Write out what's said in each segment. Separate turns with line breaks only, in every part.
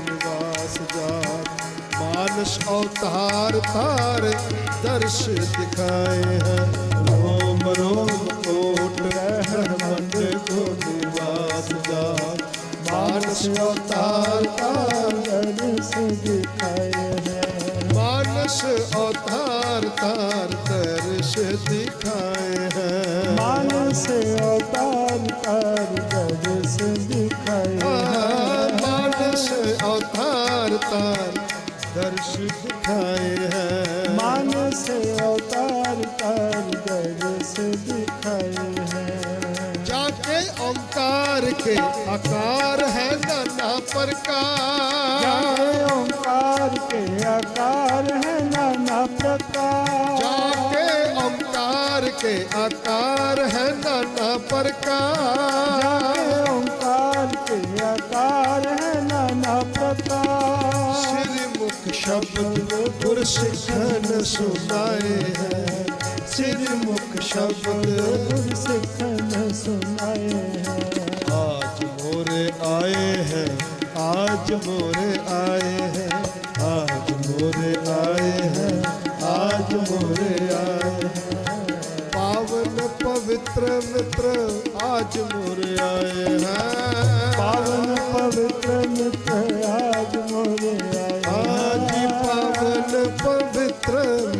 निवास जात मानस अवतार तार दर्श दिखाए हैं। रोम रोम कोट रहमत को निवास जात मानस अवतार तार
दर्श दिखाए हैं।
मानस अवतार तार दर्श दिखाए हैं।
मानस अवतार
तार दर्श दिखाए हैं।
मानस अवतार कर दर्श दिखाए हैं।
जाके ओंकार के आकार है नाना प्रकार।
जाके ओंकार के आकार है नाना प्रकार।
जाके ओंकार के आकार है नाना प्रकार। शब्द गुर सिखन सुनाए हैं श्री मुख शब्द
गुर सिखन सुनाए हैं
आज मोरे आए हैं आज मोरे आए हैं आज मोरे आए हैं आज मोरे आए हैं पावन पवित्र मित्र आज मोरे आए हैं
पावन पवित्र मित्र आज मोरे आए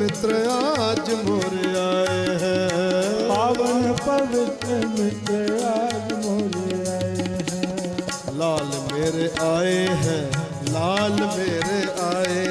पवित्र मित्र आज मोरे आए हैं
पावन पवित्र मित्र आज मोरे आए हैं
लाल मेरे आए हैं लाल मेरे आए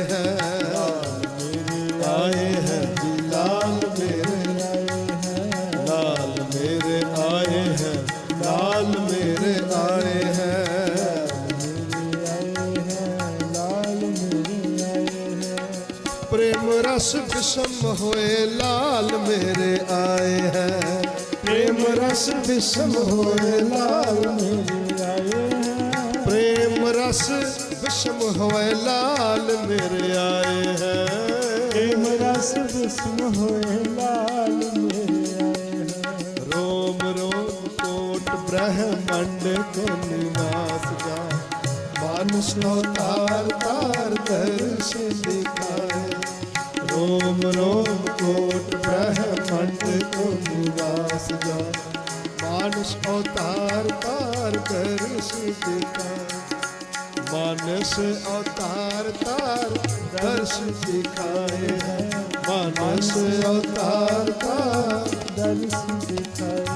रस विषम होए लाल मेरे आए हैं। प्रेम रस विषम होए लाल
मेरे आए हैं।
प्रेम रस विषम होए लाल मेरे आए हैं।
प्रेम रस विषम होए लाल मेरे आए हैं।
रोम रोम कोट ब्रह्मंड को निवास जा मानुष अवतार तार दर्श दिखाए। रोम रोम कोट ब्रह्मंड को निवास जा मानुष अवतार तार कर दिखाए मानस अवतार तार दर्श दिखाए मानस अवतार तार
दर्श दिखाए